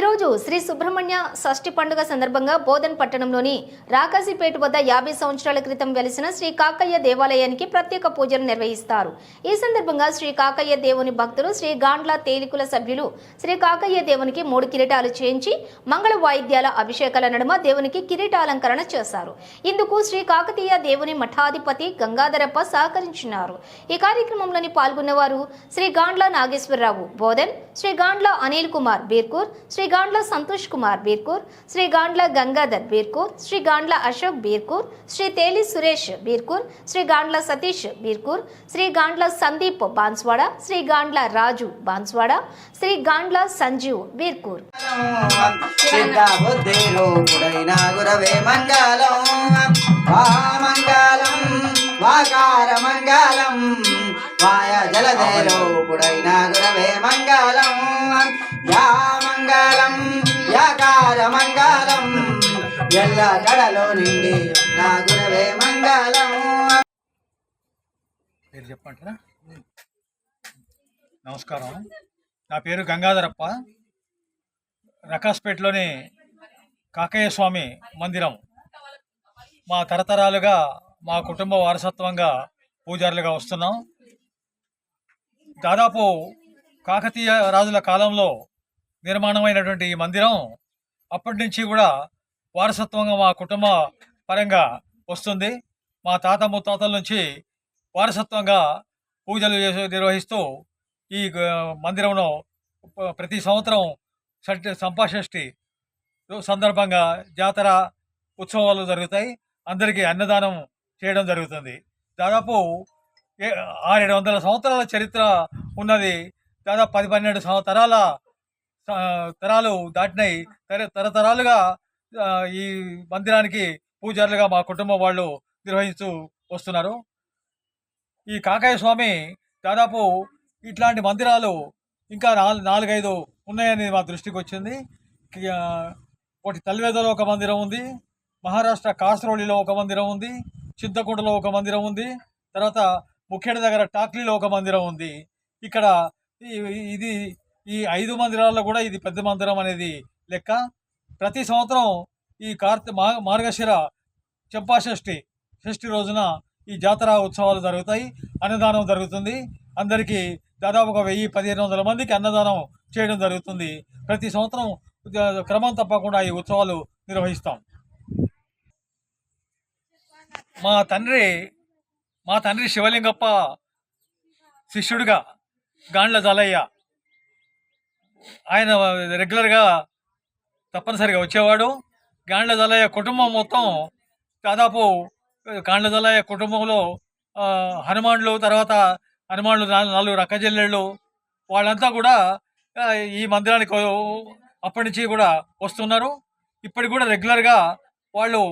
ఈరోజు శ్రీ సుబ్రహ్మణ్య షష్ఠి పండుగ సందర్భంగా బోధన్ పట్టణంలోని రాకాసిపేట వద్ద యాభై సంవత్సరాల క్రితం వెలిసిన శ్రీ కాకయ్య దేవాలయానికి ప్రత్యేక పూజలు నిర్వహిస్తారు. ఈ సందర్భంగా శ్రీ కాకయ్య దేవుని భక్తులు శ్రీ గాండ్ల తేలికుల సభ్యులు శ్రీ కాకయ్య దేవునికి మూడు కిరీటాలు చేయించి మంగళ వాయిద్యాల అభిషేకాల నడుమ దేవునికి కిరీటాలంకరణ చేశారు. ఇందుకు శ్రీ కాకతీయ దేవుని మఠాధిపతి గంగాధరప్ప సహకరించినారు. ఈ కార్యక్రమంలోని పాల్గొన్నవారు శ్రీ గాండ్ల నాగేశ్వరరావు బోధన్ శ్రీ గాండ్ల అనిల్ కుమార్ బీర్కూర్ శ్రీ గాండ్ల సంతోష్ కుమార్ బీర్కూర్ శ్రీ గాండ్ల గంగాధర్ బీర్కూర్ శ్రీ గాండ్ల అశోక్ బీర్కూర్ శ్రీ తేలి సురేష్ బీర్కూర్ శ్రీ గాండ్ల సతీష్ బీర్కూర్ శ్రీ గాండ్ల సందీప్ బాన్స్వాడ శ్రీ గాండ్ల రాజు బాన్స్వాడ శ్రీ గాండ్ల సంజీవ్ బీర్కూర్. మంగళం వాకార మంగళం వాయ జలదే ఎల్ల కడలో నిండి నా గురవే మంగళము పేరు చెప్పంటారా నమస్కారం. నా పేరు గంగాధరప్ప. రకాస్పేటలోని కాకయ్య స్వామి మందిరం. మా తరతరాలుగా మా కుటుంబ వారసత్వంగా పూజారులుగా వస్తున్నాం. దాదాపు కాకతీయ రాజుల కాలంలో నిర్మాణమైనటువంటి ఈ మందిరం అప్పటి నుంచి కూడా వారసత్వంగా మా కుటుంబ పరంగా వస్తుంది. మా తాత ముత్తాతల నుంచి వారసత్వంగా పూజలు చేసి నిర్వహిస్తూ ఈ మందిరంలో ప్రతి సంవత్సరం షష్ఠి సంపాషష్ఠి సందర్భంగా జాతర ఉత్సవాలు జరుగుతాయి. అందరికీ అన్నదానం చేయడం జరుగుతుంది. దాదాపు ఏ- ఆరేడు వందల సంవత్సరాల చరిత్ర ఉన్నది. దాదాపు పది పన్నెండు సంవత్సరాల తరాలు దాటినాయి తర తరతరాలుగా ఈ మందిరానికి పూజారులుగా మా కుటుంబం వాళ్ళు నిర్వహిస్తూ వస్తున్నారు. ఈ కాకాయ స్వామి దాదాపు ఇట్లాంటి మందిరాలు ఇంకా నాలుగు నాలుగైదు ఉన్నాయని మా దృష్టికి వచ్చింది. ఒకటి తల్లివేదలో ఒక మందిరం ఉంది. మహారాష్ట్ర కాసరోలిలో ఒక మందిరం ఉంది. చింతకుంటలో ఒక మందిరం ఉంది. తర్వాత ముఖ్యడ దగ్గర టాక్లీలో ఒక మందిరం ఉంది. ఇక్కడ ఇది ఈ ఐదు మందిరాల్లో కూడా ఇది పెద్ద మందిరం అనేది లెక్క. ప్రతి సంవత్సరం ఈ కార్తీ మా మార్గశిర చెంపాషష్ఠి షష్ఠి రోజున ఈ జాతర ఉత్సవాలు జరుగుతాయి. అన్నదానం జరుగుతుంది. అందరికీ దాదాపు ఒక వెయ్యి పదిహేను వందల మందికి అన్నదానం చేయడం జరుగుతుంది. ప్రతి సంవత్సరం క్రమం తప్పకుండా ఈ ఉత్సవాలు నిర్వహిస్తాం. మా తండ్రి మా తండ్రి శివలింగప్ప శిష్యుడిగా గాండ్ల జాలయ్య ఆయన రెగ్యులర్గా తప్పనిసరిగా వచ్చేవాడు. గాండ్ల కుటుంబం మొత్తం దాదాపు గాండ్ల కుటుంబంలో హనుమాన్లు తర్వాత హనుమాన్లు నాలుగు నాలుగు వాళ్ళంతా కూడా ఈ మందిరానికి అప్పటి నుంచి కూడా వస్తున్నారు. ఇప్పటికి కూడా రెగ్యులర్గా వాళ్ళు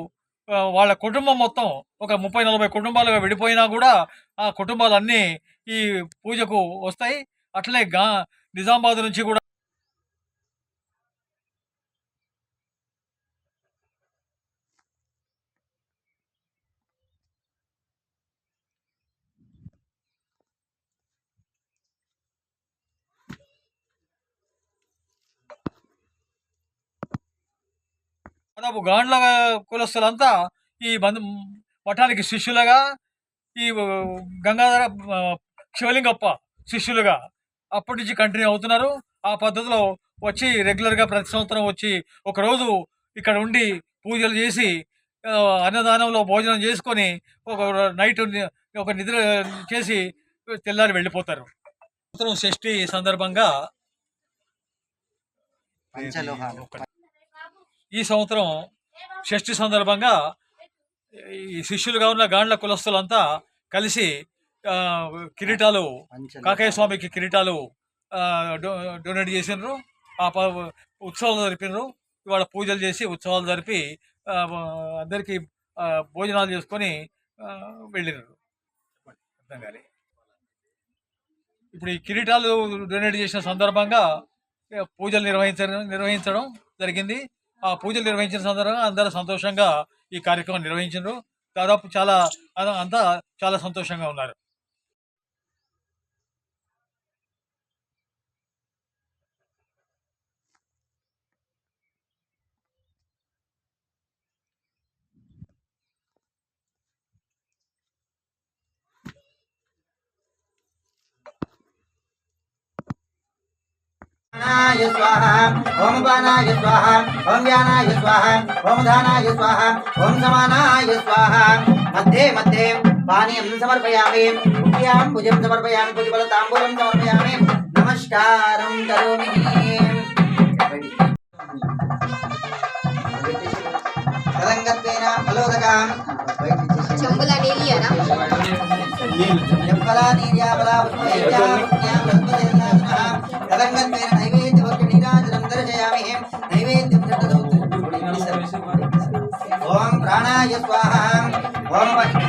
వాళ్ళ కుటుంబం మొత్తం ఒక ముప్పై నలభై కుటుంబాలుగా విడిపోయినా కూడా ఆ కుటుంబాలన్నీ ఈ పూజకు వస్తాయి. అట్లే గా నిజామాబాద్ నుంచి కూడా దాదాపు గాండ్ల కులస్తులంతా ఈ బంధు మఠానికి శిష్యులుగా ఈ గంగాధర శివలింగప్ప శిష్యులుగా అప్పటి నుంచి కంటిన్యూ అవుతున్నారు. ఆ పద్ధతిలో వచ్చి రెగ్యులర్గా ప్రతి సంవత్సరం వచ్చి ఒకరోజు ఇక్కడ ఉండి పూజలు చేసి అన్నదానంలో భోజనం చేసుకొని ఒక నైట్ ఒక నిద్ర చేసి తెల్లారి వెళ్ళిపోతారు. సంవత్సరం షష్ఠి సందర్భంగా పంచలోహాలు. ఈ సంవత్సరం షష్ఠి సందర్భంగా ఈ శిష్యులుగా ఉన్న గాండ్ల కులస్తులంతా కలిసి కిరీటాలు. కాకయ్య స్వామికి కిరీటాలు డొనేట్ చేసినారు ఆ ప- ఉత్సవాలు జరిపినారు ఇవాళ పూజలు చేసి ఉత్సవాలు జరిపి అందరికీ భోజనాలు చేసుకొని వెళ్ళినారు అర్థం కాలే. ఇప్పుడు ఈ కిరీటాలు డొనేట్ చేసిన సందర్భంగా పూజలు నిర్వహించడం నిర్వహించడం జరిగింది ఆ పూజలు నిర్వహించిన సందర్భంగా అందరూ సంతోషంగా ఈ కార్యక్రమం నిర్వహించారు దాదాపు చాలా అంతా చాలా సంతోషంగా ఉన్నారు. अन्नाय स्वाहा ओम बनाय स्वाहा ओम ज्ञानाय स्वाहा ओम धनाय स्वाहा ओम समानाय स्वाहा। मध्ये मध्ये पानी हम समर्पयामि मुख्यां भुजं समर्पयामि भुज बल तांबूलम समर्पयामि। नमस्कारम करोमि। चंबला नीलिया ना चंबला नीलिया बला पुष्पया स्वाहा ओम